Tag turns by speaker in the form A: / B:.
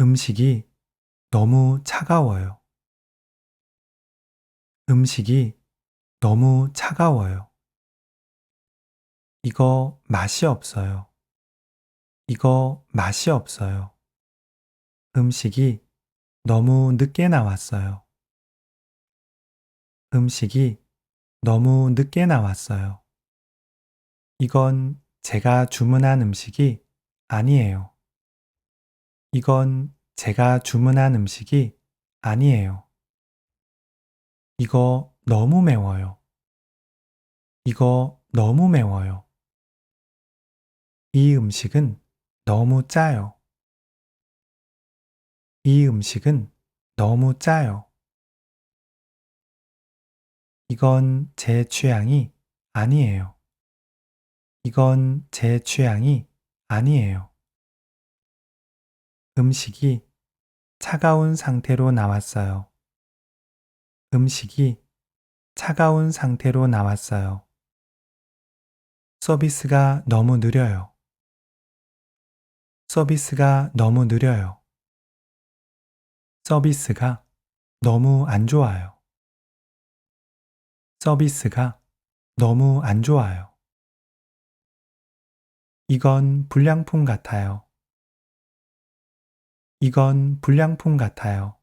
A: 음식이 너무 차가워요. 음식이 너무 차가워요. 이거 맛이 없어요. 이거 맛이 없어요. 음식이 너무 늦게 나왔어요. 음식이 너무 늦게 나왔어요. 이건 제가 주문한 음식이 아니에요. 이건 제가 주문한 음식이 아니에요. 이거 너무 매워요. 이거 너무 매워요. 이 음식은 너무 짜요. 이 음식은 너무 짜요. 이건 제 취향이 아니에요. 이건 제 취향이 아니에요. 음식이 차가운 상태로 나왔어요. 음식이 차가운 상태로 나왔어요. 서비스가 너무 느려요. 서비스가 너무 느려요. 서비스가 너무 안 좋아요. 서비스가 너무 안 좋아요. 이건 불량품 같아요. 이건 불량품 같아요.